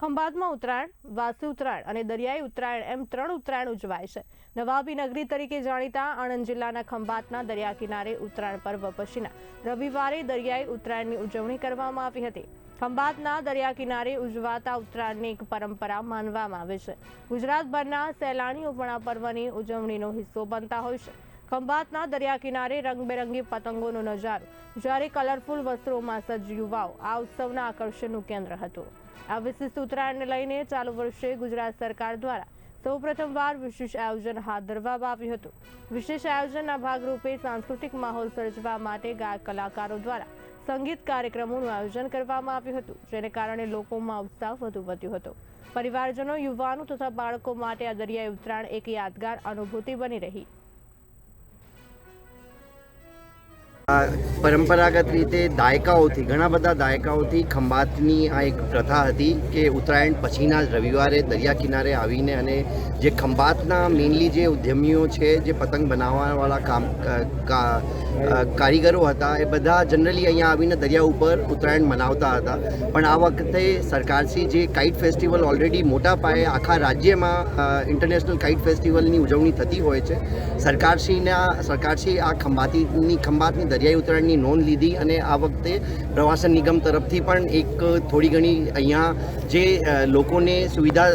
ખંભાતમાં ઉત્તરાયણ, વાસી ઉત્તરાયણ અને દરિયાઈ ઉત્તરાયણ એમ ત્રણ ઉત્તરાયણ ઉજવાય છે. નવાબી નગરી તરીકે જાણીતા આણંદ જિલ્લાના ખંભાતના દરિયા કિનારે ઉત્તરાયણ પર્વ પછીના રવિવારે દરિયાઈ ઉત્તરાયણની ઉજવણી કરવામાં આવી હતી. ખંભાતના દરિયા કિનારે ઉજવાતા ઉત્તરાયણની એક પરંપરા માનવામાં આવે છે. ગુજરાતભરના સહેલાણીઓ પણ આ પર્વની ઉજવણીનો હિસ્સો બનતા હોય છે. ખંભાતના દરિયા કિનારે રંગબેરંગી પતંગોનો નજારો, જ્યારે કલરફુલ વસ્ત્રોમાં સજ્જ યુવાઓ આ ઉત્સવના આકર્ષણનું કેન્દ્ર હતું. આ વિશિષ્ટ ઉત્તરાયણને લઈને ચાલુ વર્ષે ગુજરાત સરકાર દ્વારા સૌ પ્રથમવાર વિશેષ આયોજન હાથ ધરવામાં આવ્યું હતું. વિશેષ આયોજનના ભાગરૂપે સાંસ્કૃતિક માહોલ સર્જવા માટે ગાયક કલાકારો દ્વારા સંગીત કાર્યક્રમોનું આયોજન કરવામાં આવ્યું હતું, જેને કારણે લોકોમાં ઉત્સાહ વધુ વધ્યો હતો. પરિવારજનો, યુવાનો તથા બાળકો માટે આ દરિયાઈ ઉત્તરાયણ એક યાદગાર અનુભૂતિ બની રહી. પરંપરાગત રીતે દાયકાઓથી, ઘણા બધા દાયકાઓથી ખંભાતની આ એક પ્રથા હતી કે ઉત્તરાયણ પછીના રવિવારે દરિયા કિનારે આવીને અને જે ખંભાતના મેઇનલી જે ઉદ્યમીઓ છે, જે પતંગ બનાવવાવાળા કામ કારીગરો હતા, એ બધા જનરલી અહીંયા આવીને દરિયા ઉપર ઉત્તરાયણ મનાવતા હતા. પણ આ વખતે સરકારશ્રી જે કાઇટ ફેસ્ટિવલ ઓલરેડી મોટા પાયે આખા રાજ્યમાં ઇન્ટરનેશનલ કાઇટ ફેસ્ટિવલની ઉજવણી થતી હોય છે. સરકારશ્રીના, સરકારશ્રી આ ખંભાતીની, ખંભાતની દરિયાઈ ઉત્તરાયણની નોંધ લીધી અને આ વખતે પ્રવાસન નિગમ તરફથી પણ એક થોડી ઘણી અહીંયા જે લોકોને સુવિધા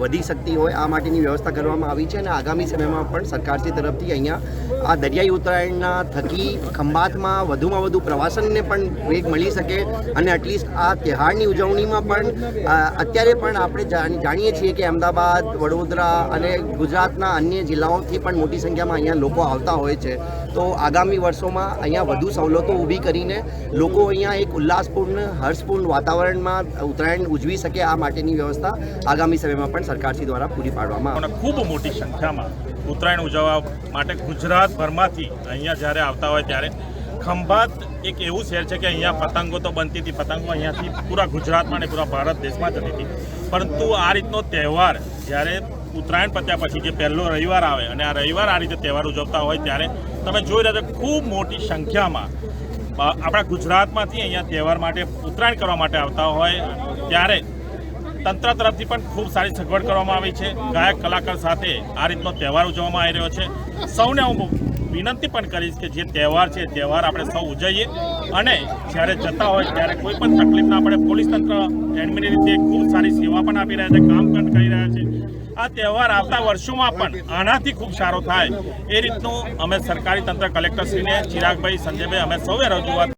વધી શકતી હોય, આ માટેની વ્યવસ્થા કરવામાં આવી છે અને આગામી સમયમાં પણ સરકારશ્રી તરફથી અહીંયા આ દરિયાઈ ઉત્તરાયણના થકી ખંભાતમાં વધુમાં વધુ પ્રવાસનને પણ વેગ મળી શકે અને એટલીસ્ટ આ તહેવારની ઉજવણીમાં પણ અત્યારે પણ આપણે જાણી- જાણીએ છીએ કે અમદાવાદ, વડોદરા અને ગુજરાતના અન્ય જિલ્લાઓથી પણ મોટી સંખ્યામાં અહીંયા લોકો આવતા હોય છે. તો આગામી વર્ષોમાં અહીંયા વધુ સવલતો ઊભી કરીને લોકો અહીંયા એક ઉલ્લાસપૂર્ણ, હર્ષપૂર્ણ વાતાવરણમાં ઉત્તરાયણ ઉજવી શકે આ માટેની વ્યવસ્થા આગામી સમયમાં પણ સરકારશ્રી દ્વારા પૂરી પાડવામાં અને ખૂબ મોટી સંખ્યામાં ઉત્તરાયણ ઉજવવા માટે ગુજરાતભરમાંથી અહીંયા જ્યારે આવતા હોય ત્યારે ખંભાત એક એવું શહેર છે કે અહીંયા પતંગો તો બનતી હતી પતંગો અહીંયાથી પૂરા ગુજરાતમાં અને પૂરા ભારત દેશમાં જતી હતી. પરંતુ આ રીતનો તહેવાર જ્યારે ઉત્તરાયણ પત્યા પછી જે પહેલો રવિવાર આવે અને આ રવિવાર આ રીતે તહેવાર ઉજવતા હોય ત્યારે તમે જોઈ રહ્યા છો ખૂબ મોટી સંખ્યામાં આપણા ગુજરાતમાંથી અહીંયા તહેવાર માટે ઉત્તરાયણ કરવા માટે આવતા હોય ત્યારે તંત્ર તરફથી પણ ખૂબ સારી સગવડ કરવામાં આવી છે. ગાયક, કલાકાર સાથે આ રીતનો તહેવાર ઉજવવામાં આવી રહ્યો છે. સૌને હું વિનંતી પણ કરીશ કે જે તહેવાર છે તહેવાર આપણે સૌ ઉજવીએ. અને જ્યારે જતા હોય, ત્યારે કોઈ પણ તકલીફ ના પડે, પોલીસ તંત્ર એડમિની રીતે ખૂબ સારી સેવા પણ આપી રહ્યા છે કામ પણ કરી રહ્યા છે. આ તહેવાર આવતા વર્ષોમાં પણ આનાથી ખૂબ સારો થાય. એ રીતનું અમે સરકારી તંત્ર કલેક્ટરશ્રીને ચિરાગભાઈ સંજયભાઈ, અમે સૌએ રજૂઆત